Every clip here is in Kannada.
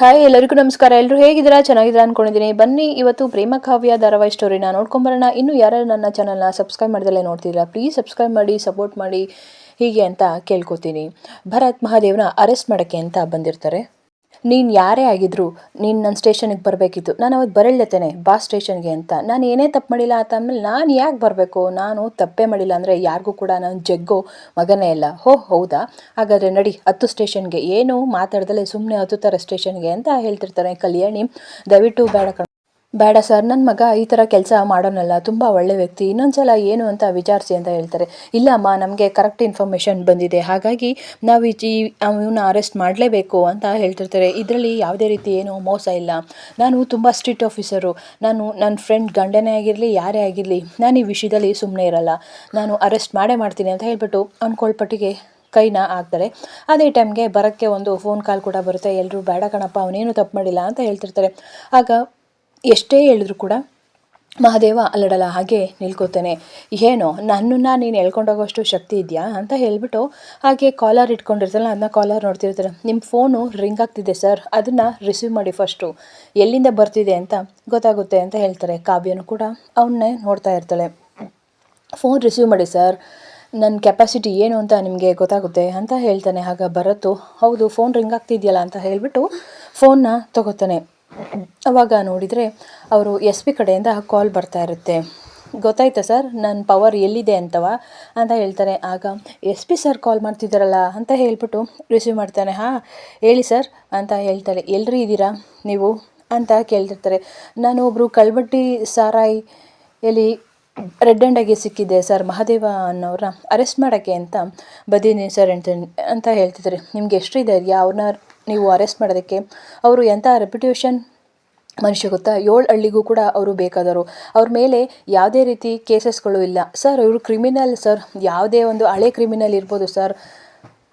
ಹಾಯ್ ಎಲ್ಲರಿಗೂ ನಮಸ್ಕಾರ. ಎಲ್ಲರೂ ಹೇಗಿದ್ದೀರಾ? ಚೆನ್ನಾಗಿದ್ದೀರಾ ಅನ್ಕೊಂಡಿದ್ದೀನಿ. ಬನ್ನಿ, ಇವತ್ತು ಪ್ರೇಮ ಕಾವ್ಯ ಧಾರಾವಾಹಿ ಸ್ಟೋರಿನ ನೋಡ್ಕೊಂಬರೋಣ. ಇನ್ನು ಯಾರು ನನ್ನ ಚಾನಲ್ನ ಸಬ್ಸ್ಕ್ರೈಬ್ ಮಾಡ್ದಲ್ಲೇ ನೋಡ್ತಿದ್ದೀರಾ ಪ್ಲೀಸ್ ಸಬ್ಸ್ಕ್ರೈಬ್ ಮಾಡಿ ಸಪೋರ್ಟ್ ಮಾಡಿ, ಹೀಗೆ ಅಂತ ಕೇಳ್ಕೊತೀನಿ. ಭರತ್ ಮಹಾದೇವ್ನ ಅರೆಸ್ಟ್ ಮಾಡೋಕ್ಕೆ ಅಂತ ಬಂದಿರ್ತಾರೆ. ನೀನು ಯಾರೇ ಆಗಿದ್ರು ನೀನು ನನ್ನ ಸ್ಟೇಷನಿಗೆ ಬರಬೇಕಿತ್ತು. ನಾನು ಅವತ್ತು ಬರಳ್ಳತೇನೆ ಬಾ ಸ್ಟೇಷನ್ಗೆ ಅಂತ. ನಾನು ಏನೇ ತಪ್ಪು ಮಾಡಿಲ್ಲ ಅಂತ ಅಂದಮೇಲೆ ನಾನು ಯಾಕೆ ಬರಬೇಕು? ನಾನು ತಪ್ಪೇ ಮಾಡಿಲ್ಲ ಅಂದರೆ ಯಾರಿಗೂ ಕೂಡ ನಾನು ಜಗ್ಗೋ ಮಗನೇ ಇಲ್ಲ. ಹೋ, ಹೌದಾ? ಹಾಗಾದರೆ ನಡಿ, ಹತ್ತು ಸ್ಟೇಷನ್ಗೆ. ಏನು ಮಾತಾಡ್ದಲೇ ಸುಮ್ಮನೆ ಹತ್ತುತ್ತಾರೆ ಸ್ಟೇಷನ್ಗೆ ಅಂತ ಹೇಳ್ತಿರ್ತಾರೆ ಕಲ್ಯಾಣಿ. ದಯವಿಟ್ಟು ಬೇಡ ಬೇಡ ಸರ್ ನನ್ನ ಮಗ ಈ ಥರ ಕೆಲಸ ಮಾಡೋನಲ್ಲ, ತುಂಬ ಒಳ್ಳೆ ವ್ಯಕ್ತಿ. ಇನ್ನೊಂದ್ಸಲ ಏನು ಅಂತ ವಿಚಾರಿಸಿ ಅಂತ ಹೇಳ್ತಾರೆ. ಇಲ್ಲ ಅಮ್ಮ ನಮಗೆ ಕರೆಕ್ಟ್ ಇನ್ಫಾರ್ಮೇಷನ್ ಬಂದಿದೆ. ಹಾಗಾಗಿ ನಾವು ಈ ಇವನ್ನ ಅರೆಸ್ಟ್ ಮಾಡಲೇಬೇಕು ಅಂತ ಹೇಳ್ತಿರ್ತಾರೆ. ಇದರಲ್ಲಿ ಯಾವುದೇ ರೀತಿ ಏನು ಮೋಸ ಇಲ್ಲ. ನಾನು ತುಂಬ ಸ್ಟ್ರಿಕ್ಟ್ ಆಫೀಸರು ನಾನು ನನ್ನ ಫ್ರೆಂಡ್ ಗಂಡನೇ ಆಗಿರಲಿ, ಯಾರೇ ಆಗಿರಲಿ, ನಾನು ಈ ವಿಷಯದಲ್ಲಿ ಸುಮ್ಮನೆ ಇರಲ್ಲ. ನಾನು ಅರೆಸ್ಟ್ ಮಾಡೇ ಮಾಡ್ತೀನಿ ಅಂತ ಹೇಳ್ಬಿಟ್ಟು ಅನ್ಕೊಳ್ಪಟ್ಟಿಗೆ ಕೈನ ಹಾಕ್ತಾರೆ. ಅದೇ ಟೈಮ್ಗೆ ಬರೋಕ್ಕೆ ಒಂದು ಫೋನ್ ಕಾಲ್ ಕೂಡ ಬರುತ್ತೆ. ಎಲ್ಲರೂ ಬೇಡ ಕಣಪ್ಪ ಅವನೇನು ತಪ್ಪು ಮಾಡಿಲ್ಲ ಅಂತ ಹೇಳ್ತಿರ್ತಾರೆ. ಆಗ ಎಷ್ಟೇ ಹೇಳಿದ್ರು ಕೂಡ ಮಹಾದೇವ ಅಲ್ಲಡಲ್ಲ ಹಾಗೆ ನಿಲ್ಕೋತಾನೆ, ಏನೋ, ನನ್ನನ್ನು ನೀನು ಎಳ್ಕೊಂಡೋಗೋಷ್ಟು ಶಕ್ತಿ ಇದೆಯಾ? ಅಂತ ಹೇಳ್ಬಿಟ್ಟು ಹಾಗೆ ಕಾಲರ್ ಇಟ್ಕೊಂಡಿರ್ತಾರಲ್ಲ ಅದನ್ನ ಕಾಲರ್ ನೋಡ್ತಿರ್ತಾರೆ. ನಿಮ್ಮ ಫೋನು ರಿಂಗ್ ಆಗ್ತಿದೆ ಸರ್ ಅದನ್ನು ರಿಸೀವ್ ಮಾಡಿ ಫಸ್ಟು ಎಲ್ಲಿಂದ ಬರ್ತಿದೆ ಅಂತ ಗೊತ್ತಾಗುತ್ತೆ ಅಂತ ಹೇಳ್ತಾರೆ. ಕಾವ್ಯನೂ ಕೂಡ ಅವನ್ನೇ ನೋಡ್ತಾ ಇರ್ತಾಳೆ. ಫೋನ್ ರಿಸೀವ್ ಮಾಡಿ ಸರ್ ನನ್ನ ಕೆಪಾಸಿಟಿ ಏನು ಅಂತ ನಿಮಗೆ ಗೊತ್ತಾಗುತ್ತೆ? ಅಂತ ಹೇಳ್ತಾನೆ. ಆಗ ಬರತ್ತು ಹೌದು ಫೋನ್ ರಿಂಗ್ ಆಗ್ತಿದೆಯಲ್ಲ? ಅಂತ ಹೇಳಿಬಿಟ್ಟು ಫೋನ್ನ ತಗೋತಾನೆ. ಅವಾಗ ನೋಡಿದರೆ ಅವರು ಎಸ್ ಪಿ ಕಡೆಯಿಂದ ಕಾಲ್ ಬರ್ತಾ ಇರುತ್ತೆ. ಗೊತ್ತಾಯ್ತಾ ಸರ್? ನನ್ನ ಪವರ್ ಎಲ್ಲಿದೆ ಅಂತವ? ಅಂತ ಹೇಳ್ತಾರೆ. ಆಗ, ಎಸ್ ಪಿ ಸರ್ ಕಾಲ್ ಮಾಡ್ತಿದ್ದಾರಲ್ಲ? ಅಂತ ಹೇಳ್ಬಿಟ್ಟು ರಿಸೀವ್ ಮಾಡ್ತಾನೆ. ಹಾಂ, ಹೇಳಿ ಸರ್, ಅಂತ ಹೇಳ್ತಾಳೆ. ಎಲ್ಲರಿ ಇದ್ದೀರಾ? ನೀವು, ಅಂತ ಕೇಳ್ತಿರ್ತಾರೆ. ನಾನು ಒಬ್ಬರು ಕಲ್ಬಟ್ಟಿ ಸಾರಾಯಿ ಎಲ್ಲಿ ರೆಡ್ ಆಗಿ ಸಿಕ್ಕಿದ್ದೆ ಸರ್, ಮಹಾದೇವ ಅನ್ನೋರ ಅರೆಸ್ಟ್ ಮಾಡೋಕ್ಕೆ ಅಂತ ಬಂದಿದ್ದೀನಿ ಸರ್ ಅಂತ ಅಂತ ಹೇಳ್ತಿದ್ದಾರೆ. ನಿಮ್ಗೆ ಎಷ್ಟು ಇದೆ ಅವ್ರನ್ನ ನೀವು ಅರೆಸ್ಟ್ ಮಾಡೋದಕ್ಕೆ. ಅವರು ಎಂಥ ರೆಪ್ಯುಟೇಷನ್ ಮನುಷ್ಯ ಗೊತ್ತಾ? ಏಳು ಹಳ್ಳಿಗೂ ಕೂಡ ಅವರು ಬೇಕಾದರು. ಅವ್ರ ಮೇಲೆ ಯಾವುದೇ ರೀತಿ ಕೇಸಸ್ಗಳು ಇಲ್ಲ. ಸರ್ ಇವರು ಕ್ರಿಮಿನಲ್ ಸರ್ ಯಾವುದೇ ಒಂದು ಹಳೆ ಕ್ರಿಮಿನಲ್ ಇರ್ಬೋದು ಸರ್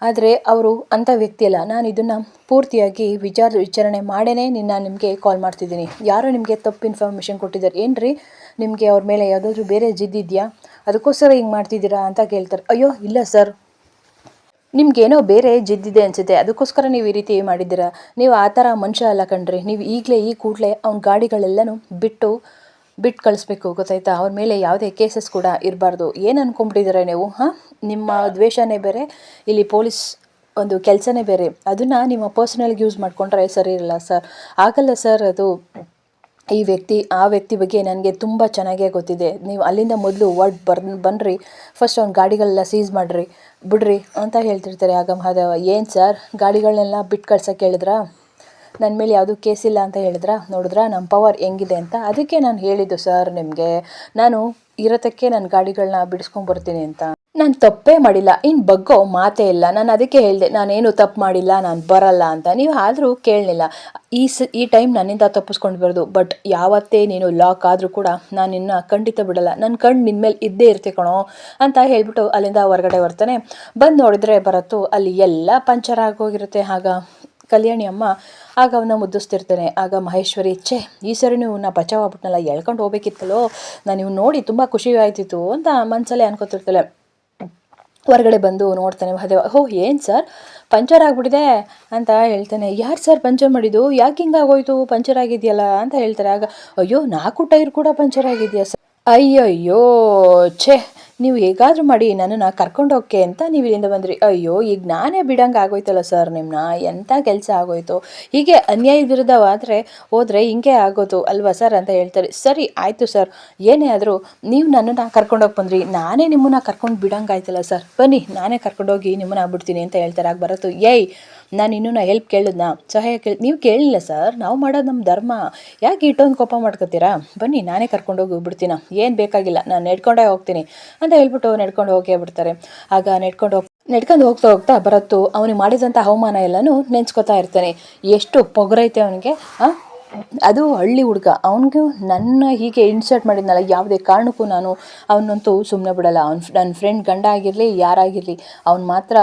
ಆದರೆ ಅವರು ಅಂಥ ವ್ಯಕ್ತಿ ಅಲ್ಲ. ನಾನು ಇದನ್ನು ಪೂರ್ತಿಯಾಗಿ ವಿಚಾರ, ವಿಚಾರಣೆ ಮಾಡೇ ನಿನ್ನ ನಿಮಗೆ ಕಾಲ್ ಮಾಡ್ತಿದ್ದೀನಿ. ಯಾರೋ ನಿಮಗೆ ತಪ್ಪು ಇನ್ಫಾರ್ಮೇಷನ್ ಕೊಟ್ಟಿದ್ದಾರೆ. ಏನು ನಿಮಗೆ ಅವ್ರ ಮೇಲೆ ಯಾವುದಾದ್ರೂ ಬೇರೆ ಜಿದ್ದಿದೆಯಾ ಅದಕ್ಕೋಸ್ಕರ ಹಿಂಗೆ ಮಾಡ್ತಿದ್ದೀರಾ ಅಂತ ಕೇಳ್ತಾರೆ. ಅಯ್ಯೋ, ಇಲ್ಲ ಸರ್ ನಿಮ್ಗೇನೋ ಬೇರೆ ಜಿದ್ದಿದೆ ಅನಿಸುತ್ತೆ. ಅದಕ್ಕೋಸ್ಕರ ನೀವು ಈ ರೀತಿ ಮಾಡಿದ್ದೀರಾ? ನೀವು ಆ ಥರ ಮನುಷ್ಯ ಅಲ್ಲ ಕಣ್ರಿ. ನೀವು ಈಗಲೇ ಈ ಕೂಡಲೇ ಅವ್ನ ಗಾಡಿಗಳೆಲ್ಲನೂ ಬಿಟ್ಟು ಬಿಟ್ಟು ಕಳಿಸ್ಬೇಕು, ಗೊತ್ತಾಯ್ತಾ? ಅವ್ರ ಮೇಲೆ ಯಾವುದೇ ಕೇಸಸ್ ಕೂಡ ಇರಬಾರ್ದು. ಏನು ಅಂದ್ಕೊಂಬಿಟ್ಟಿದ್ದೀರಾ ನೀವು? ಹಾಂ? ನಿಮ್ಮ ದ್ವೇಷನೇ ಬೇರೆ, ಇಲ್ಲಿ ಪೊಲೀಸ್ ಒಂದು ಕೆಲಸನೇ ಬೇರೆ. ಅದನ್ನು ನಿಮ್ಮ ಪರ್ಸ್ನಲ್ಗೆ ಯೂಸ್ ಮಾಡಿಕೊಂಡ್ರೆ ಸರಿ ಇರಲ್ಲ ಸರ್. ಆಗಲ್ಲ ಸರ್ ಅದು. ಈ ವ್ಯಕ್ತಿ, ಆ ವ್ಯಕ್ತಿ ಬಗ್ಗೆ ನನಗೆ ತುಂಬ ಚೆನ್ನಾಗೇ ಗೊತ್ತಿದೆ. ನೀವು ಅಲ್ಲಿಂದ ಮೊದಲು ವರ್ಡ್ ಬರ್ ಬನ್ನಿರಿ ಫಸ್ಟ್ ಅವ್ನ ಗಾಡಿಗಳೆಲ್ಲ ಸೀಸ್ ಮಾಡಿರಿ. ಬಿಡ್ರಿ ಅಂತ ಹೇಳ್ತಿರ್ತಾರೆ ಆಗ ಮಹಾದೇವ. ಏನು ಸರ್ ಗಾಡಿಗಳನ್ನೆಲ್ಲ ಬಿಟ್ಟು ಕಳ್ಸೋಕ್ಕೆ ಹೇಳಿದ್ರಾ? ನನ್ನ ಮೇಲೆ ಯಾವುದೂ ಇಲ್ಲ ಅಂತ ಹೇಳಿದ್ರಾ? ನೋಡಿದ್ರಾ? ನಮ್ಮ ಪವರ್ ಹೆಂಗಿದೆ ಅಂತ? ಅದಕ್ಕೆ ನಾನು ಹೇಳಿದ್ದು ಸರ್ ನಿಮಗೆ. ನಾನು ಇರೋತಕ್ಕೆ ನಾನು ಗಾಡಿಗಳನ್ನ ಬಿಡಿಸ್ಕೊಂಬರ್ತೀನಿ ಅಂತ. ನಾನು ತಪ್ಪೇ ಮಾಡಿಲ್ಲ. ಇನ್ನು ಬಗ್ಗೋ ಮಾತೇ ಇಲ್ಲ. ನಾನು ಅದಕ್ಕೆ ಹೇಳಿದೆ, ನಾನೇನು ತಪ್ಪು ಮಾಡಿಲ್ಲ, ನಾನು ಬರಲ್ಲ ಅಂತ. ನೀವು ಆದರೂ ಕೇಳಲಿಲ್ಲ. ಈ ಸ, ಈ ಟೈಮ್ ನನ್ನಿಂದ ತಪ್ಪಿಸ್ಕೊಂಡು ಬರೋದು. ಬಟ್ ಯಾವತ್ತೇ ನೀನು ಲಾಕ್ ಆದರೂ ಕೂಡ ನಾನು ನಿನ್ನ ಖಂಡಿತ ಬಿಡಲ್ಲ. ನನ್ನ ಕಣ್ಣು ನಿನ್ನ ಮೇಲೆ ಇದ್ದೇ ಇರ್ತೆ ಕಣೋ ಅಂತ ಹೇಳಿಬಿಟ್ಟು ಅಲ್ಲಿಂದ ಹೊರಗಡೆ ಬರ್ತಾನೆ. ಬಂದು ನೋಡಿದ್ರೆ ಬರತ್ತು ಅಲ್ಲಿ ಎಲ್ಲ ಪಂಚರ್ ಆಗೋಗಿರುತ್ತೆ. ಆಗ ಕಲ್ಯಾಣಿ ಅಮ್ಮ, ಆಗ ಅವನ್ನ ಮುದ್ದಿಸ್ತಿರ್ತಾನೆ. ಆಗ ಮಹೇಶ್ವರಿ, ಛೇ, ಈ ಸರಿ ನೀವು ನಾ ಬಚಾವ್ ಆಗ್ಬಿಟ್ನಲ್ಲ, ಎಳ್ಕೊಂಡು ಹೋಗ್ಬೇಕಿತ್ತಲ್ಲೋ. ನಾನು ಇವ್ನು ನೋಡಿ ತುಂಬ ಖುಷಿ ಆಯ್ತಿತ್ತು ಅಂತ ಮನಸ್ಸಲ್ಲೇ ಅನ್ಕೋತಿರ್ತಾಳೆ. ಹೊರಗಡೆ ಬಂದು ನೋಡ್ತಾನೆ. ಮಹಾದೇವ ಹೋ ಏನು ಸರ್? ಪಂಚರ್ ಆಗಿಬಿಟ್ಟಿದೆ ಅಂತ ಹೇಳ್ತಾನೆ. ಯಾರು ಸರ್ ಪಂಚರ್ ಮಾಡಿದ್ದು? ಯಾಕೆ ಹಿಂಗಾಗೋಯ್ತು ಪಂಚರ್ ಆಗಿದೆಯಲ್ಲ ಅಂತ ಹೇಳ್ತಾರೆ. ಆಗ, ಅಯ್ಯೋ, ನಾಲ್ಕು ಟೈರ್ ಕೂಡ ಪಂಚರ್ ಆಗಿದೆಯಾ ಸರ್? ಅಯ್ಯಯ್ಯೋ, ಛೇ! ನೀವು ಹೇಗಾದರೂ ಮಾಡಿ ನನ್ನನ್ನು ಕರ್ಕೊಂಡು ಹೋಗಕ್ಕೆ ಅಂತ ನೀವು ಇಲ್ಲಿಂದ ಬಂದ್ರಿ. ಅಯ್ಯೋ, ಈಗ ನಾನೇ ಬಿಡಂಗೆ ಆಗೋಯ್ತಲ್ಲ ಸರ್ ನಿಮ್ಮನ್ನ ಎಂಥ ಕೆಲಸ ಆಗೋಯ್ತು? ಹೀಗೆ ಅನ್ಯಾಯ ವಿರುದ್ಧವಾದರೆ ಹೋದರೆ ಹಿಂಗೆ ಆಗೋದು ಅಲ್ವಾ ಸರ್ ಅಂತ ಹೇಳ್ತಾರೆ. ಸರಿ, ಆಯಿತು ಸರ್. ಏನೇ ಆದರೂ ನೀವು ನನ್ನನ್ನು ಕರ್ಕೊಂಡೋಗಿ ಬಂದ್ರಿ. ನಾನೇ ನಿಮ್ಮನ್ನ ಕರ್ಕೊಂಡು ಬಿಡಂಗೆ ಆಯ್ತಲ್ಲ ಸರ್. ಬನ್ನಿ, ನಾನೇ ಕರ್ಕೊಂಡೋಗಿ ನಿಮ್ಮನ್ನ ಬಿಡ್ತೀನಿ ಅಂತ ಹೇಳ್ತಾರೆ. ಆಗ ಬರತ್ತು, ಏಯ್ ನಾನು ಇನ್ನೂ ಹೆಲ್ಪ್ ಕೇಳಿದ್ನ. ಸಹಾಯ ಕೇಳಿ, ನೀವು ಕೇಳಲಿಲ್ಲ ಸರ್ ನಾವು ಮಾಡೋದು ನಮ್ಮ ಧರ್ಮ. ಯಾಕೆ ಇಟ್ಟೊಂದು ಕೋಪ ಮಾಡ್ಕೋತೀರಾ ಬನ್ನಿ, ನಾನೇ ಕರ್ಕೊಂಡೋಗಿ ಬಿಡ್ತೀನ ಏನು ಬೇಕಾಗಿಲ್ಲ, ನಾನು ನೆಡ್ಕೊಂಡೇ ಹೋಗ್ತೀನಿ ಅಂತ ಹೇಳ್ಬಿಟ್ಟು ನೆಡ್ಕೊಂಡು ಹೋಗೇ ಬಿಡ್ತಾರೆ. ಆಗ ನೆಡ್ಕೊಂಡು ಹೋಗಿ ನೆಡ್ಕೊಂಡು ಹೋಗ್ತಾ ಹೋಗ್ತಾ ಬರತ್ತು, ಅವನಿಗೆ ಮಾಡಿದಂಥ ಅವಮಾನ ಎಲ್ಲನೂ ನೆನ್ಸ್ಕೊತಾ ಇರ್ತಾನೆ. ಎಷ್ಟು ಪೊಗರೈತೆ ಅವನಿಗೆ ಅದು ಹಳ್ಳಿ ಹುಡುಗ. ಅವನಿಗೂ ನನ್ನ ಹೀಗೆ ಇನ್ಸರ್ಟ್ ಮಾಡಿದ್ನಲ್ಲ, ಯಾವುದೇ ಕಾರಣಕ್ಕೂ ನಾನು ಅವನಂತೂ ಸುಮ್ಮನೆ ಬಿಡಲ್ಲ. ಅವ್ನು ನನ್ನ ಫ್ರೆಂಡ್ ಗಂಡ ಆಗಿರಲಿ ಯಾರಾಗಿರಲಿ ಅವ್ನು ಮಾತ್ರ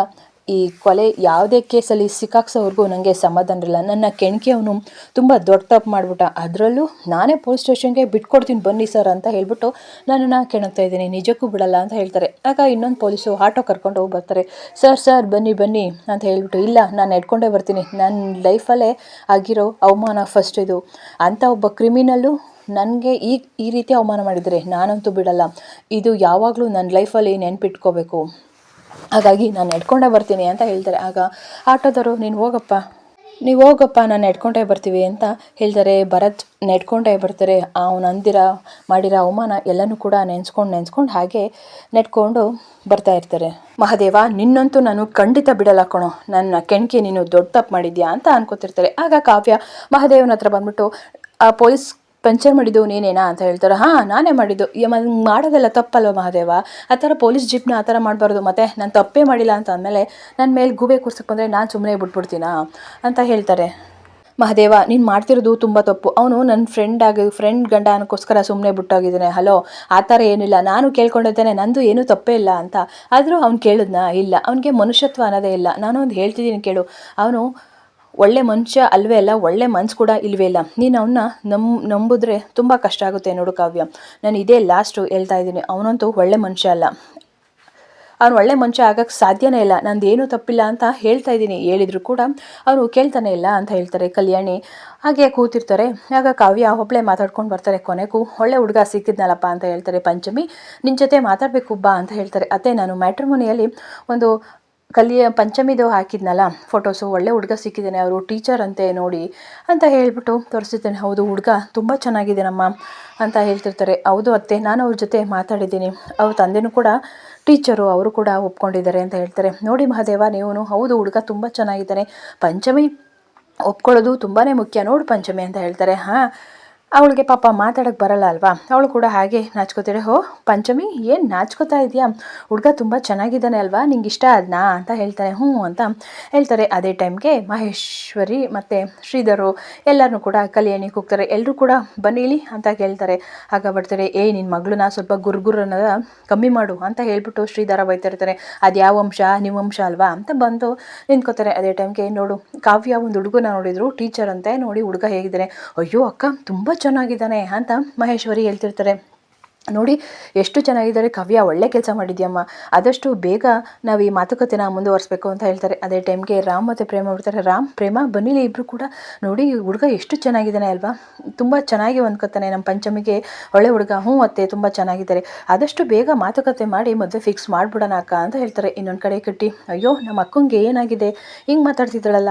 ಈ ಕೊಲೆ ಯಾವುದೇ ಕೇಸಲ್ಲಿ ಸಿಕ್ಕಾಕ್ಸೋವರೆಗೂ ನನಗೆ ಸಮಾಧಾನ ಇರಲ್ಲ ನನ್ನ ಕೆಣಕಿ ಅವನು ತುಂಬ ದೊಡ್ಡ ತಪ್ಪು ಮಾಡಿಬಿಟ್ಟ. ಅದರಲ್ಲೂ ನಾನೇ ಪೊಲೀಸ್ ಸ್ಟೇಷನ್ಗೆ ಬಿಟ್ಕೊಡ್ತೀನಿ ಬನ್ನಿ ಸರ್ ಅಂತ ಹೇಳ್ಬಿಟ್ಟು ನನ್ನನ್ನು ಕೆಣಕ್ತಾ ಇದ್ದೀನಿ. ನಿಜಕ್ಕೂ ಬಿಡಲ್ಲ ಅಂತ ಹೇಳ್ತಾರೆ. ಆಗ ಇನ್ನೊಂದು ಪೊಲೀಸು ಆಟೋ ಕರ್ಕೊಂಡು ಹೋಗಿ ಬರ್ತಾರೆ. ಸರ್ ಸರ್, ಬನ್ನಿ ಬನ್ನಿ ಅಂತ ಹೇಳ್ಬಿಟ್ಟು, ಇಲ್ಲ, ನಾನು ಎಡ್ಕೊಂಡೇ ಬರ್ತೀನಿ. ನನ್ನ ಲೈಫಲ್ಲೇ ಆಗಿರೋ ಅವಮಾನ ಫಸ್ಟ್ ಇದು. ಅಂಥ ಒಬ್ಬ ಕ್ರಿಮಿನಲ್ಲು ನನಗೆ ಈ ಈ ರೀತಿ ಅವಮಾನ ಮಾಡಿದರೆ ನಾನಂತೂ ಬಿಡಲ್ಲ. ಇದು ಯಾವಾಗಲೂ ನನ್ನ ಲೈಫಲ್ಲಿ ನೆನ್ಪಿಟ್ಕೋಬೇಕು. ಹಾಗಾಗಿ ನಾನು ನಡ್ಕೊಂಡೇ ಬರ್ತೀನಿ ಅಂತ ಹೇಳ್ತಾರೆ. ಆಗ ಆಟೋದವರು, ನೀನು ಹೋಗಪ್ಪ. ನೀವು ಹೋಗಪ್ಪ, ನಾನು ನಡ್ಕೊಂಡೇ ಬರ್ತೀವಿ ಅಂತ ಹೇಳ್ತಾರೆ. ಭರತ್ ನೆಡ್ಕೊಂಡೇ ಬರ್ತಾರೆ. ಅವನು ಅಂದಿರ, ಮಾಡಿರೋ ಅವಮಾನ ಎಲ್ಲನೂ ಕೂಡ ನೆನೆಸ್ಕೊಂಡು ನೆನೆಸ್ಕೊಂಡು ಹಾಗೆ ನೆಡ್ಕೊಂಡು ಬರ್ತಾ ಇರ್ತಾರೆ. ಮಹಾದೇವ, ನಿನ್ನಂತೂ ನಾನು ಖಂಡಿತ ಬಿಡಲ್ಲ ಕಣೋ. ನನ್ನ ಕೆಣಕಿ ನೀನು ದೊಡ್ಡ ತಪ್ಪು ಮಾಡಿದ್ಯಾ ಅಂತ ಅನ್ಕೋತಿರ್ತಾರೆ. ಆಗ ಕಾವ್ಯ ಮಹಾದೇವನ ಹತ್ರ ಬಂದ್ಬಿಟ್ಟು, ಆ ಪೊಲೀಸ್ ಪಂಚರ್ ಮಾಡಿದ್ದು ನೀನೇನಾ ಅಂತ ಹೇಳ್ತಾರೆ, ಹಾಂ, ನಾನೇ ಮಾಡಿದ್ದು. ಮಾಡೋದೆಲ್ಲ ತಪ್ಪಲ್ವ ಮಹಾದೇವ? ಆ ಥರ ಪೊಲೀಸ್ ಜೀಪ್ನ ಆ ಥರ ಮಾಡಬಾರ್ದು, ಮತ್ತೆ ನಾನು ತಪ್ಪೇ ಮಾಡಿಲ್ಲ ಅಂತ ಅಂದಮೇಲೆ ನನ್ನ ಮೇಲೆ ಗೂಬೆ ಕೂರ್ಸಕ್ಕೆ ಬಂದರೆ ನಾನು ಸುಮ್ಮನೆ ಬಿಟ್ಬಿಡ್ತೀನಾ? ಅಂತ ಹೇಳ್ತಾರೆ. ಮಹಾದೇವ, ನೀನು ಮಾಡ್ತಿರೋದು ತುಂಬ ತಪ್ಪು. ಅವನು ನನ್ನ ಫ್ರೆಂಡ್ ಆಗಿ ಫ್ರೆಂಡ್ ಗಂಡ ಅನ್ನೋಕ್ಕೋಸ್ಕರ ಸುಮ್ಮನೆ ಬಿಟ್ಟೋಗಿದ್ದಾನೆ. ಹಲೋ, ಆ ಥರ ಏನಿಲ್ಲ. ನಾನು ಕೇಳ್ಕೊಂಡಿದ್ದೇನೆ. ನಂದು ಏನೂ ತಪ್ಪೇ ಇಲ್ಲ ಅಂತ. ಆದರೂ ಅವ್ನು ಕೇಳಿದ್ನಾ? ಇಲ್ಲ. ಅವನಿಗೆ ಮನುಷ್ಯತ್ವ ಅನ್ನೋದೇ ಇಲ್ಲ. ನಾನು ಒಂದು ಹೇಳ್ತಿದ್ದೀನಿ ಕೇಳು. ಅವನು ಒಳ್ಳೆ ಮನುಷ್ಯ ಅಲ್ವೇ ಅಲ್ಲ, ಒಳ್ಳೆ ಮನ್ಸು ಕೂಡ ಇಲ್ವೇ ಇಲ್ಲ. ನೀನು ಅವನ್ನ ನಂಬ್ ನಂಬಿದ್ರೆ ತುಂಬ ಕಷ್ಟ ಆಗುತ್ತೆ ನೋಡು ಕಾವ್ಯ. ನಾನು ಇದೇ ಲಾಸ್ಟು ಹೇಳ್ತಾ ಇದ್ದೀನಿ, ಅವನಂತೂ ಒಳ್ಳೆ ಮನುಷ್ಯ ಅಲ್ಲ. ಅವ್ನು ಒಳ್ಳೆ ಮನುಷ್ಯ ಆಗಕ್ಕೆ ಸಾಧ್ಯನೇ ಇಲ್ಲ. ನಂದು ಏನೂ ತಪ್ಪಿಲ್ಲ ಅಂತ ಹೇಳ್ತಾ ಇದ್ದೀನಿ, ಹೇಳಿದ್ರು ಕೂಡ ಅವನು ಕೇಳ್ತಾನೆ ಇಲ್ಲ ಅಂತ ಹೇಳ್ತಾರೆ ಕಲ್ಯಾಣಿ. ಹಾಗೆ ಕೂತಿರ್ತಾರೆ? ಆಗ ಕಾವ್ಯ ಒಬ್ಬಳೇ ಮಾತಾಡ್ಕೊಂಡು ಬರ್ತಾರೆ ಕೊನೆಗೂ. ಒಳ್ಳೆ ಹುಡುಗ ಸಿಕ್ಕಿದ್ನಲ್ಲಪ್ಪ ಅಂತ ಹೇಳ್ತಾರೆ ಪಂಚಮಿ. ನಿನ್ನ ಜೊತೆ ಮಾತಾಡಬೇಕು ಬಾ ಅಂತ ಹೇಳ್ತಾರೆ. ಅತ್ತೆ, ನಾನು ಮ್ಯಾಟ್ರಿಮೋನಿಯಲ್ಲಿ ಒಂದು ಕಲಿಯ ಪಂಚಮಿದು ಹಾಕಿದ್ನಲ್ಲ ಫೋಟೋಸು ಒಳ್ಳೆ ಹುಡುಗ ಸಿಕ್ಕಿದ್ದಾನೆ, ಅವರು ಟೀಚರ್ ಅಂತೆ ನೋಡಿ ಅಂತ ಹೇಳ್ಬಿಟ್ಟು ತೋರಿಸಿದ್ದೇನೆ. ಹೌದು, ಹುಡುಗ ತುಂಬ ಚೆನ್ನಾಗಿದ್ದಾನಮ್ಮ ಅಂತ ಹೇಳ್ತಿರ್ತಾರೆ. ಹೌದು ಅತ್ತೆ, ನಾನು ಅವ್ರ ಜೊತೆ ಮಾತಾಡಿದ್ದೀನಿ. ಅವ್ರ ತಂದೆನೂ ಕೂಡ ಟೀಚರು ಅವರು ಕೂಡ ಒಪ್ಕೊಂಡಿದ್ದಾರೆ ಅಂತ ಹೇಳ್ತಾರೆ. ನೋಡಿ ಮಹಾದೇವ ನೀವು ಹೌದು, ಹುಡುಗ ತುಂಬ ಚೆನ್ನಾಗಿದ್ದಾನೆ. ಪಂಚಮಿ ಒಪ್ಕೊಳ್ಳೋದು ತುಂಬಾ ಮುಖ್ಯ. ನೋಡು ಪಂಚಮಿ ಅಂತ ಹೇಳ್ತಾರೆ. ಹಾಂ ಅವಳಿಗೆ ಪಾಪ ಮಾತಾಡೋಕ್ಕೆ ಬರಲ್ಲ ಅಲ್ವಾ? ಅವಳು ಕೂಡ ಹಾಗೆ ನಾಚ್ಕೋತಾಳೆ ಹೋ, ಪಂಚಮಿ, ಏನು ನಾಚ್ಕೋತಾ ಇದೆಯಾ ಹುಡುಗ ತುಂಬ ಚೆನ್ನಾಗಿದ್ದಾನೆ ಅಲ್ವಾ? ನಿಂಗೆ ಇಷ್ಟ ಆದ್ನಾ? ಅಂತ ಹೇಳ್ತಾನೆ. ಹ್ಞೂ ಅಂತ ಹೇಳ್ತಾರೆ. ಅದೇ ಟೈಮ್ಗೆ ಮಹೇಶ್ವರಿ ಮತ್ತು ಶ್ರೀಧರು ಎಲ್ಲರೂ ಕೂಡ ಕಲ್ಯಾಣಿ ಕೂಗ್ತಾರೆ ಎಲ್ಲರೂ ಕೂಡ ಬನ್ನಿಲಿ ಅಂತ ಕೇಳ್ತಾರೆ ಆಗ ಬರ್ತಾರೆ, ಏ ನಿನ್ನ ಮಗಳನ್ನ ಸ್ವಲ್ಪ ಗುರುಗುರು ಅನ್ನೋದ ಕಮ್ಮಿ ಮಾಡು ಅಂತ ಹೇಳ್ಬಿಟ್ಟು ಶ್ರೀಧರ ಬೈತಿರ್ತಾರೆ ಅದು ಯಾವ ಅಂಶ? ನಿಮ್ಮ ಅಂಶ ಅಲ್ವಾ? ಅಂತ ಬಂದು ನಿಂತ್ಕೋತಾರೆ. ಅದೇ ಟೈಮ್ಗೆ ನೋಡು, ಕಾವ್ಯ ಒಂದು ಹುಡುಗನ ನೋಡಿದ್ರು, ಟೀಚರ್ ಅಂತ ನೋಡಿ ಹುಡುಗ ಹೇಗಿದ್ದಾರೆ ಅಯ್ಯೋ, ಅಕ್ಕ, ತುಂಬ ಚೆನ್ನಾಗಿದ್ದಾನೆ ಅಂತ ಮಹೇಶ್ವರಿ ಹೇಳ್ತಿರ್ತಾರೆ. ನೋಡಿ, ಎಷ್ಟು ಚೆನ್ನಾಗಿದ್ದಾರೆ, ಕವ್ಯ ಒಳ್ಳೆ ಕೆಲಸ ಮಾಡಿದ್ಯಮ್ಮ. ಆದಷ್ಟು ಬೇಗ ನಾವು ಈ ಮಾತುಕತೆನ ಮುಂದುವರಿಸ್ಬೇಕು ಅಂತ ಹೇಳ್ತಾರೆ. ಅದೇ ಟೈಮ್ಗೆ ರಾಮ್ ಮತ್ತು ಪ್ರೇಮ ಬಿಡ್ತಾರೆ ರಾಮ್, ಪ್ರೇಮ, ಬನ್ನಿಲಿ ಇಬ್ಬರು ಕೂಡ ನೋಡಿ, ಹುಡುಗ ಎಷ್ಟು ಚೆನ್ನಾಗಿದ್ದಾನೆ ಅಲ್ವಾ? ತುಂಬ ಚೆನ್ನಾಗಿ ಹೊಂದ್ಕೊತಾನೆ ನಮ್ಮ ಪಂಚಮಿಗೆ. ಒಳ್ಳೆ ಹುಡುಗ, ಹ್ಞೂ ಅತ್ತೆ, ತುಂಬ ಚೆನ್ನಾಗಿದ್ದಾರೆ. ಆದಷ್ಟು ಬೇಗ ಮಾತುಕತೆ ಮಾಡಿ ಮದುವೆ ಫಿಕ್ಸ್ ಮಾಡಿಬಿಡೋಣ ಅಕ್ಕ ಅಂತ ಹೇಳ್ತಾರೆ. ಇನ್ನೊಂದು ಕಡೆ ಕಟ್ಟಿ, ಅಯ್ಯೋ, ನಮ್ಮ ಅಕ್ಕಂಗೆ ಏನಾಗಿದೆ? ಹಿಂಗೆ ಮಾತಾಡ್ತಿದ್ದಾಳಲ್ಲ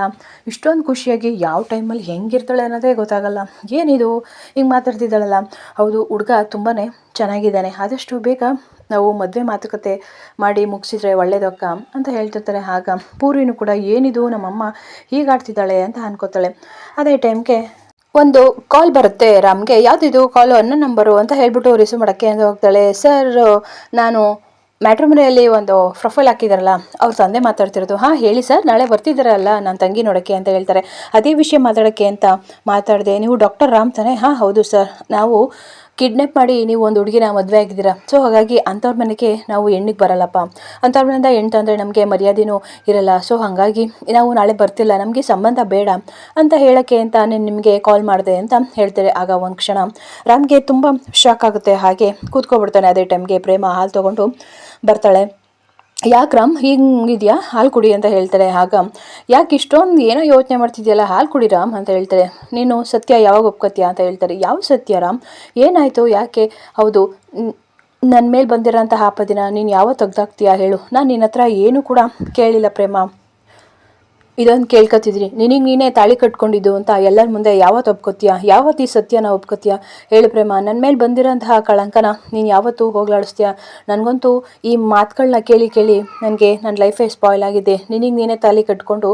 ಇಷ್ಟೊಂದು ಖುಷಿಯಾಗಿ ಯಾವ ಟೈಮಲ್ಲಿ ಹೆಂಗಿರ್ತಾಳೆ ಅನ್ನೋದೇ ಗೊತ್ತಾಗಲ್ಲ. ಏನಿದು? ಹಿಂಗೆ ಮಾತಾಡ್ತಿದ್ದಾಳಲ್ಲ? ಹೌದು, ಹುಡುಗ ತುಂಬಾ ಚೆನ್ನಾಗಿದ್ದಾನೆ. ಆದಷ್ಟು ಬೇಗ ನಾವು ಮದುವೆ ಮಾತುಕತೆ ಮಾಡಿ ಮುಗಿಸಿದ್ರೆ ಒಳ್ಳೇದಕ್ಕ ಅಂತ ಹೇಳ್ತಿರ್ತಾರೆ ಆಗ ಪೂರ್ವಿನೂ ಕೂಡ, ಏನಿದು? ನಮ್ಮಮ್ಮ ಹೀಗಾಡ್ತಿದ್ದಾಳೆ ಅಂತ ಅನ್ಕೋತಾಳೆ. ಅದೇ ಟೈಮ್ಗೆ ಒಂದು ಕಾಲ್ ಬರುತ್ತೆ. ರಾಮ್ಗೆ, ಯಾವುದಿದು? ಕಾಲ್ ಅನ್ನೋ ನಂಬರು ಅಂತ ಹೇಳ್ಬಿಟ್ಟು ರಿಸೀವ್ ಮಾಡೋಕ್ಕೆ ಅಂತ ಹೋಗ್ತಾಳೆ. ಸರ್ ನಾನು ಮ್ಯಾಟ್ರಿಮನಿಯಲ್ಲಿ ಒಂದು ಪ್ರೊಫೈಲ್ ಹಾಕಿದಾರಲ್ಲ, ಅವ್ರ ತಂದೆ ಮಾತಾಡ್ತಿರೋದು. ಹಾಂ, ಹೇಳಿ ಸರ್ ನಾಳೆ ಬರ್ತಿದ್ದಾರಲ್ಲ ನನ್ನ ತಂಗಿ ನೋಡೋಕ್ಕೆ ಅಂತ ಹೇಳ್ತಾರೆ. ಅದೇ ವಿಷಯ ಮಾತಾಡೋಕ್ಕೆ ಅಂತ ಮಾತಾಡಿದೆ. ನೀವು ಡಾಕ್ಟರ್ ರಾಮ್ ತಾನೆ? ಹಾಂ, ಹೌದು ಸರ್ ನಾವು ಕಿಡ್ನಾಪ್ ಮಾಡಿ ನೀವು ಒಂದು ಹುಡುಗಿನ ಮದುವೆ ಆಗಿದ್ದೀರಾ? ಸೊ ಹಾಗಾಗಿ ಅಂಥವ್ರ ಮನೆಗೆ ನಾವು ಹೆಣ್ಣಿಗೆ ಬರಲ್ಲಪ್ಪ. ಅಂಥವ್ರ ಮನೆಯಿಂದ ಹೆಣ್ಣು ತಂದರೆ ನಮಗೆ ಮರ್ಯಾದೆನೂ ಇರಲ್ಲ. ಸೊ ಹಾಗಾಗಿ ನಾವು ನಾಳೆ ಬರ್ತಿಲ್ಲ. ನಮಗೆ ಸಂಬಂಧ ಬೇಡ ಅಂತ ಹೇಳೋಕ್ಕೆ ಅಂತ ನಾನು ನಿಮಗೆ ಕಾಲ್ ಮಾಡಿದೆ ಅಂತ ಹೇಳ್ತಾರೆ ಆಗ ಒಂದು ಕ್ಷಣ. ರಾಮ್ಗೆ ತುಂಬ ಶಾಕ್ ಆಗುತ್ತೆ. ಹಾಗೆ ಕೂತ್ಕೊಬಿಡ್ತಾನೆ ಅದೇ ಟೈಮ್ಗೆ ಪ್ರೇಮ ಹಾಲು ತೊಗೊಂಡು ಬರ್ತಾಳೆ. ಯಾಕೆ ರಾಮ್ ಹಿಂಗಿದೆಯಾ ಹಾಲು ಕುಡಿ ಅಂತ ಹೇಳ್ತಾರೆ ಆಗ ಯಾಕೆ ಇಷ್ಟೊಂದು ಏನೋ ಯೋಚನೆ ಮಾಡ್ತಿದ್ಯಲ್ಲ, ಹಾಲು ಕುಡಿ ರಾಮ್ ಅಂತ ಹೇಳ್ತಾರೆ. ನೀನು ಸತ್ಯ ಯಾವಾಗ ಒಪ್ಕೋತೀಯ ಅಂತ ಹೇಳ್ತಾರೆ. ಯಾವ ಸತ್ಯ ರಾಮ್? ಏನಾಯಿತು? ಯಾಕೆ? ಹೌದು ನನ್ನ ಮೇಲೆ ಬಂದಿರೋಂಥ ಆಪದಿನ ನೀನು ಯಾವ ತೆಗ್ದಾಕ್ತೀಯ ಹೇಳು. ನಾನು ನಿನ್ನ ಹತ್ರ ಏನೂ ಕೂಡ ಕೇಳಿಲ್ಲ ಪ್ರೇಮ. ಇದೊಂದು ಕೇಳ್ಕೊತಿದ್ರಿ ನಿನಗೆ ನೀನೇ ತಾಳಿ ಕಟ್ಕೊಂಡಿದ್ದು ಅಂತ ಎಲ್ಲರ ಮುಂದೆ ಯಾವತ್ತು ಒಪ್ಕೋತೀಯ? ಯಾವತ್ತು ಈ ಸತ್ಯನ ಒಪ್ಕೋತೀಯ? ಹೇಳು ಪ್ರೇಮ ನನ್ನ ಮೇಲೆ ಬಂದಿರೋಂತಹ ಕಳಂಕನ ನೀನು ಯಾವತ್ತೂ ಹೋಗ್ಲಾಡಿಸ್ತೀಯ? ನನಗಂತೂ ಈ ಮಾತುಗಳನ್ನ ಕೇಳಿ ಕೇಳಿ ನನಗೆ ನನ್ನ ಲೈಫೇ ಸ್ಪಾಯ್ಲ್ ಆಗಿದೆ. ನಿನಗೆ ನೀನೇ ತಾಳಿ ಕಟ್ಕೊಂಡು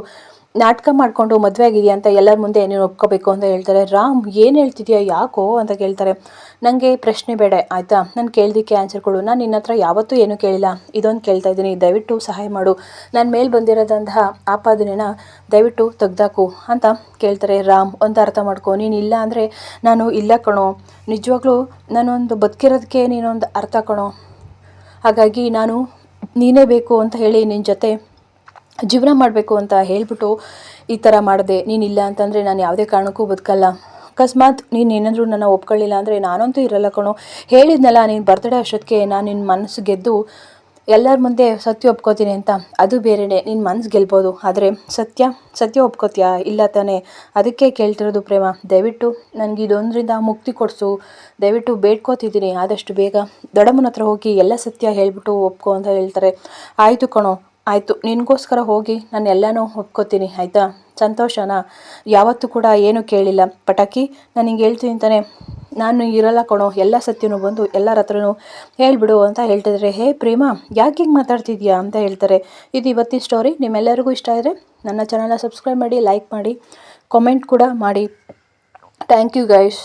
ನಾಟಕ ಮಾಡಿಕೊಂಡು ಮದುವೆ ಆಗಿದೆಯಾ ಅಂತ ಎಲ್ಲರ ಮುಂದೆ ಏನೇನು ಒಪ್ಕೋಬೇಕು ಅಂತ ಹೇಳ್ತಾರೆ. ರಾಮ್, ಏನು ಹೇಳ್ತಿದ್ಯಾ, ಯಾಕೋ ಅಂತ ಕೇಳ್ತಾರೆ. ನನಗೆ ಪ್ರಶ್ನೆ ಬೇಡ, ಆಯಿತಾ? ನಾನು ಕೇಳ್ದಕ್ಕೆ ಆನ್ಸರ್ ಕೊಡು. ನಾನು ನಿನ್ನ ಹತ್ರ ಯಾವತ್ತೂ ಏನೂ ಕೇಳಿಲ್ಲ. ಇದೊಂದು ಕೇಳ್ತಾ ಇದ್ದೀನಿ. ದಯವಿಟ್ಟು ಸಹಾಯ ಮಾಡು. ನನ್ನ ಮೇಲೆ ಬಂದಿರೋದಂತಹ ಆಪಾದನೆನ ದಯವಿಟ್ಟು ತೆಗ್ದಾಕು ಅಂತ ಕೇಳ್ತಾರೆ ರಾಮ್. ಒಂದು ಅರ್ಥ ಮಾಡ್ಕೊ. ನೀನು ಇಲ್ಲ ಅಂದರೆ ನಾನು ಇಲ್ಲ ಕಣೋ. ನಿಜವಾಗ್ಲೂ ನಾನೊಂದು ಬದುಕಿರೋದಕ್ಕೆ ನೀನೊಂದು ಅರ್ಥ ಕಣೋ. ಹಾಗಾಗಿ ನಾನು ನೀನೇ ಬೇಕು ಅಂತ ಹೇಳಿ ನಿನ್ನ ಜೊತೆ ಜೀವನ ಮಾಡಬೇಕು ಅಂತ ಹೇಳ್ಬಿಟ್ಟು ಈ ಥರ ಮಾಡಿದೆ ನೀನಿಲ್ಲ ಅಂತಂದರೆ ನಾನು ಯಾವುದೇ ಕಾರಣಕ್ಕೂ ಬದುಕಲ್ಲ. ಅಕಸ್ಮಾತ್ ನೀನು ಏನಾದರೂ ನನ್ನ ಒಪ್ಕೊಳ್ಳಿಲ್ಲ ಅಂದರೆ ನಾನಂತೂ ಇರಲ್ಲ ಕಣೋ. ಹೇಳಿದ್ನಲ್ಲ, ನೀನು ಬರ್ತಡೇ ಅಷ್ಟೊತ್ತಿಗೆ ನಾನು ನಿನ್ನ ಮನಸ್ಸು ಗೆದ್ದು ಎಲ್ಲರ ಮುಂದೆ ಸತ್ಯ ಒಪ್ಕೋತೀನಿ ಅಂತ. ಅದು ಬೇರೆಯೇ ನಿನ್ನ ಮನಸ್ಸು ಗೆಲ್ಬೋದು. ಆದರೆ ಸತ್ಯ ಸತ್ಯ ಒಪ್ಕೋತೀಯಾ? ಇಲ್ಲ ತಾನೇ. ಅದಕ್ಕೆ ಕೇಳ್ತಿರೋದು ಪ್ರೇಮ. ದಯವಿಟ್ಟು ನನಗೆ ಇದೊಂದರಿಂದ ಮುಕ್ತಿ ಕೊಡಿಸು. ದಯವಿಟ್ಟು ಬೇಡ್ಕೋತಿದ್ದೀನಿ ಆದಷ್ಟು ಬೇಗ. ದೊಡ್ಡಮ್ಮನ ಹತ್ರ ಹೋಗಿ ಎಲ್ಲ ಸತ್ಯ ಹೇಳಿಬಿಟ್ಟು ಒಪ್ಕೊ ಅಂತ ಹೇಳ್ತಾರೆ. ಆಯಿತು ಕಣೋ. ಆಯಿತು, ನಿನಗೋಸ್ಕರ ಹೋಗಿ ನಾನು ಎಲ್ಲನೂ ಒಪ್ಕೋತೀನಿ, ಆಯಿತಾ? ಸಂತೋಷನ? ಯಾವತ್ತೂ ಕೂಡ ಏನೂ ಕೇಳಿಲ್ಲ. ಪಟಾಕಿ, ನಾನು ಹಿಂಗೆ ಹೇಳ್ತೀನಿ ಅಂತಾನೆ ನಾನು ಇರಲ್ಲ ಕಣೋ, ಎಲ್ಲ ಸತ್ಯನೂ ಬಂದು ಎಲ್ಲರ ಹತ್ರನೂ ಹೇಳ್ಬಿಡು ಅಂತ ಹೇಳ್ತಿದ್ರೆ. ಹೇ ಪ್ರೇಮ, ಯಾಕೆ ಹಿಂಗೆ ಮಾತಾಡ್ತಿದ್ಯಾ ಅಂತ ಹೇಳ್ತಾರೆ. ಇದು ಇವತ್ತಿನ ಸ್ಟೋರಿ ನಿಮ್ಮೆಲ್ಲರಿಗೂ ಇಷ್ಟ ಆದರೆ ನನ್ನ ಚಾನಲ್ನ ಸಬ್ಸ್ಕ್ರೈಬ್ ಮಾಡಿ ಲೈಕ್ ಮಾಡಿ ಕಾಮೆಂಟ್ ಕೂಡ ಮಾಡಿ. Thank you guys